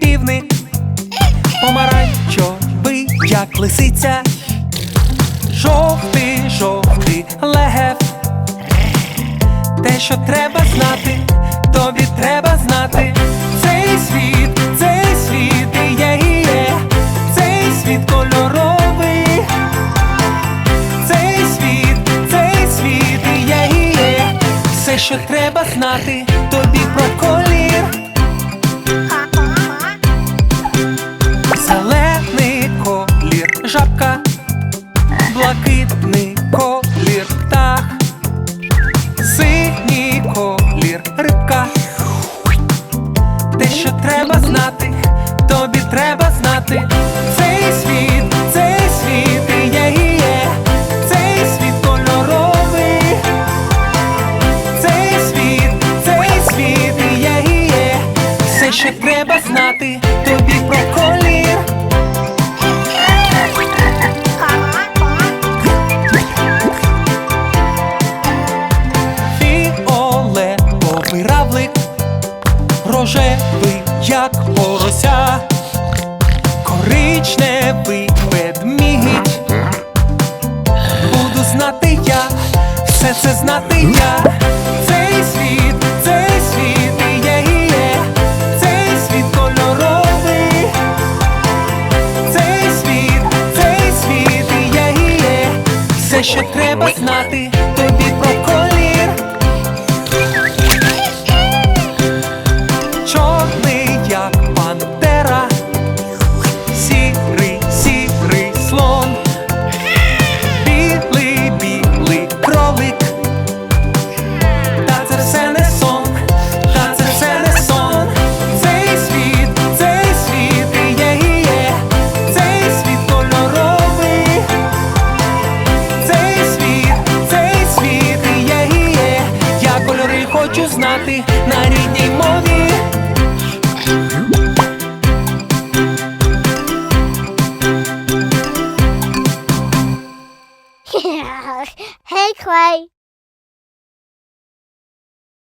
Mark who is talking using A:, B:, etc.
A: півник, помаранчовий, як лисиця, жовтий, жовтий легев. Те, що треба знати, тобі треба знати. Цей світ, цей світ цей світ кольоровий, цей світ, цей світ і все, що треба знати, тобі про кольор. Блакитний колір птах, синій колір рибка. Те, що треба знати, тобі треба знати. Цей світ, цей світ і є, і є. Цей світ кольоровий. Цей світ, цей світ і є, і є. Все, що треба знати, тобі про колір. Рожевий, як порося, коричневий ведмідь. Буду знати я, все це знати я. Цей світ, цей світ є, є. Цей світ кольоровий. Цей світ, цей світ є. Все, що треба знати, тобі хочу знати на рідній мові.
B: hey, Clay.